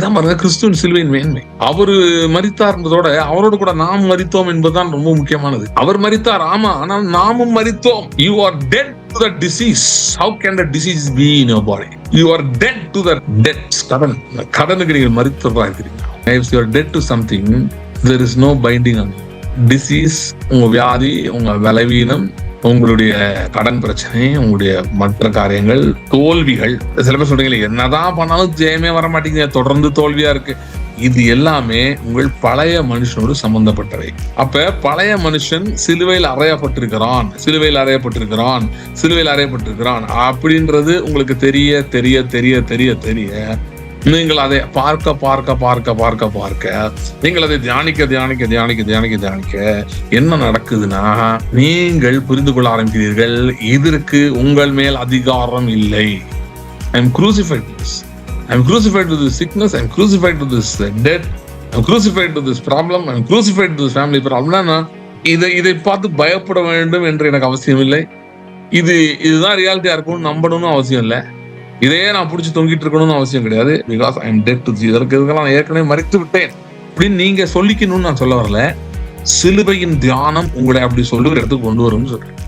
இதுதான் பாருங்க கிறிஸ்துவின் சிலுவையின் மேன்மை. அவரு மரித்தார்ன்றதோட அவரோட கூட நாம் மறித்தோம் என்பதுதான் ரொம்ப முக்கியமானது. அவர் மறித்தார் ஆமா ஆனால் நாமும் மறித்தோம் you are dead to the disease how can the disease be in your body you are dead to the debt கடன் கடனுக்கு நீங்கள் மரித்தவர்களா இருக்கிறீங்க. If you are dead to something there is no binding on disease உங்க வியாதி உங்க விளைவீனம் உங்களுடைய கடன் பிரச்சனை உங்களுடைய மற்ற காரியங்கள் தோல்விகள். சில பேர் சொல்றீங்களே என்னதான் பண்ணாலும் ஜெயமே வர மாட்டேங்குது தொடர்ந்து தோல்வியா இருக்கு. இது எல்லாமே உங்கள் பழைய மனுஷனோடு சம்பந்தப்பட்டவை. அப்ப பழைய மனுஷன் சிலுவையில் அறையப்பட்டிருக்கிறான் சிலுவையில் அறையப்பட்டிருக்கிறான் சிலுவையில் அறையப்பட்டிருக்கிறான். அப்படின்றது உங்களுக்கு தெரிய தெரிய தெரிய தெரிய தெரிய நீங்கள் அதை பார்க்க பார்க்க பார்க்க பார்க்க பார்க்க நீங்கள் அதை தியானிக்க தியானிக்க தியானிக்க தியானிக்க தியானிக்க என்ன நடக்குதுன்னா நீங்கள் புரிந்து கொள்ள ஆரம்பிக்கிறீர்கள். இதற்கு உங்கள் மேல் அதிகாரம் இல்லை. I am crucified this I am crucified to this sickness I am crucified to this debt I am crucified to this problem. I am crucified to this இதை இதை பார்த்து பயப்பட வேண்டும் என்று எனக்கு அவசியம் இல்லை. இது இதுதான் ரியாலிட்டியா இருக்கும்னு நம்பணும்னு அவசியம் இல்லை. இதையே நான் பிடிச்சி தொங்கிட்டு இருக்கணும்னு அவசியம் கிடையாது. Because I am dead to இதற்கு இதெல்லாம் நான் ஏற்கனவே மறைத்து விட்டேன். அப்படின்னு நீங்க சொல்லிக்கணும்னு நான் சொல்ல வரல. சிலுவையின் தியானம் உங்களை அப்படி சொல்லுகிற இடத்துக்கு கொண்டு வரும்னு சொல்றேன்.